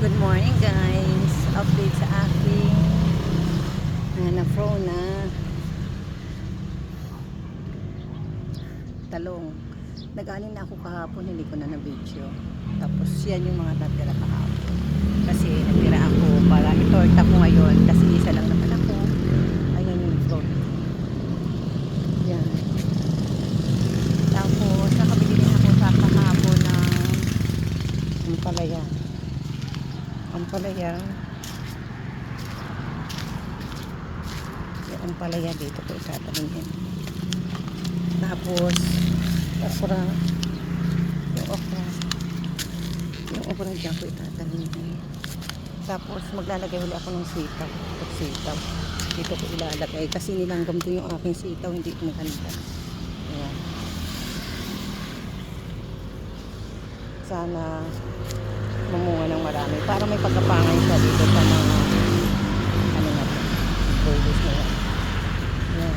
Good morning guys. Update sa aking na na talong. Nagaling na ako kahapon, hindi ko na na-video. Tapos yan yung mga natira kahapon. Kasi natira ako para itorta ko ngayon kasi isa lang naman ako. Ayan yung fro. Yan. Tapos nakabili din ako sa kahapon ng ng palaya palaya yung palaya dito ko itatanim yan tapos okra. Yung okra. Yung okra dyan ko itatanim yan tapos maglalagay ulit ako ng sitaw. At sitaw. Dito ko ilalagay. Kasi nilanggam din yung aking sitaw. Hindi ko maganda. Ayan. Sana mamunga ng marami para may pagkapangan siya dito sa mga ano na burgers na yan. Yan.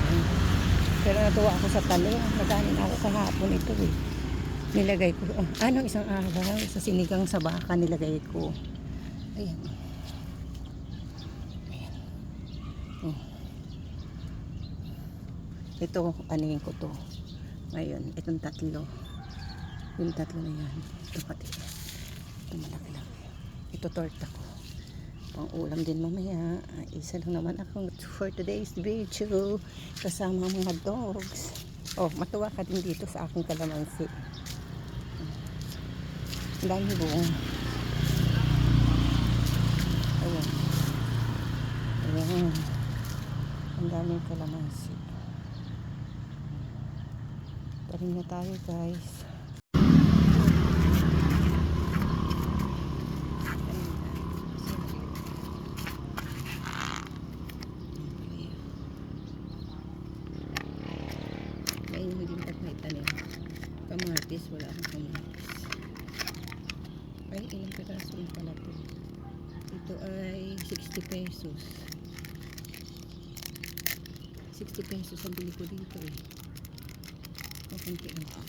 Pero natuwa ako sa talong. Naganin ako kahapon ito eh. Nilagay ko. Oh, ano isang araw sa sinigang sa baka nilagay ko. Ayan. Ayan. Hmm. Ito, anuhin ko to. Ngayon, itong tatlo. Yung tatlo na yan. Ito pati. Ito malaki-laki. Ito torta ko. Pang ulam din mamaya. Isa lang naman ako for today's video. Kasama mga dogs. Oh, matuwa ka din dito sa aking kalamansi. Ang dami buong. Ayan. Ayan. Ang daming kalamansi. Tarim na tayo guys. May hindi pa may tanim. Kamatis, wala akong kamatis. Ay, ilang piraso yung pala to. Ito ay 60 pesos. 60 pesos ang bili ko dito eh. O, konti pala.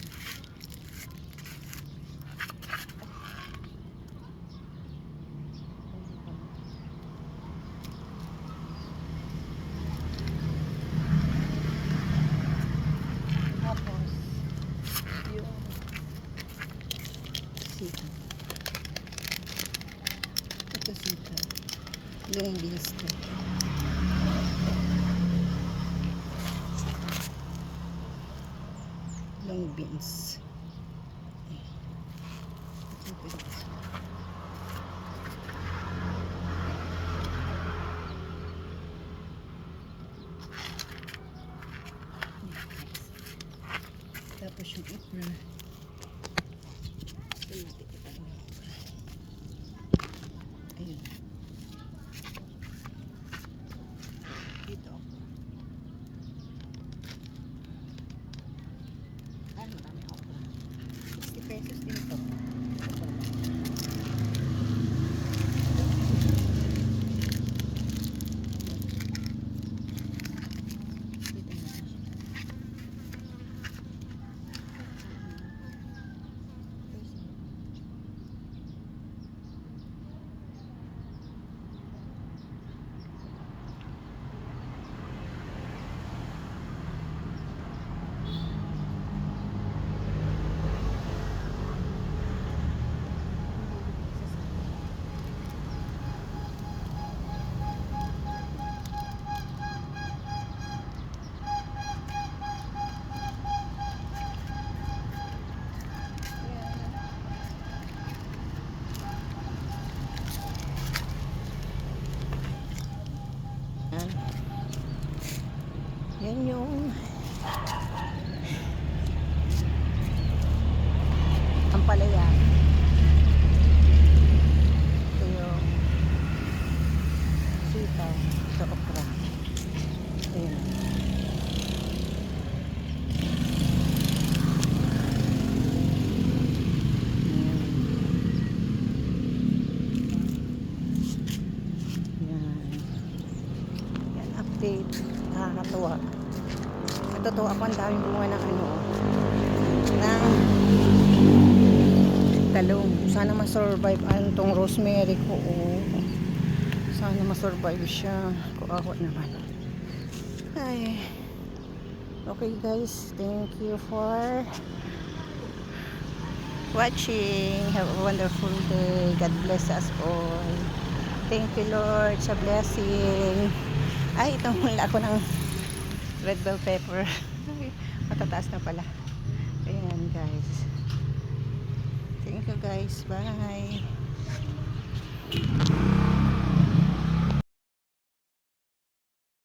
Tapos, yung sita. Ito sita. Yung beans ko. Long beans. Tapos yung okra. Ito natin kita ang palaya. Ito yung sitaw sa okra. Yan. Yan, update. Nakakatuwa. Natutuwa ako ang daming bunga ng ano. Ng talong. Sana ma-survive ang tong rosemary ko. Oh. Sana ma-survive siya. Kuawa naman. Ay. Okay guys, thank you for watching. Have a wonderful day. God bless us all. Thank you Lord sa blessing. Ay, itong hula ako ng red bell pepper. Matataas na pala. Ayan guys. Thank you guys. Bye.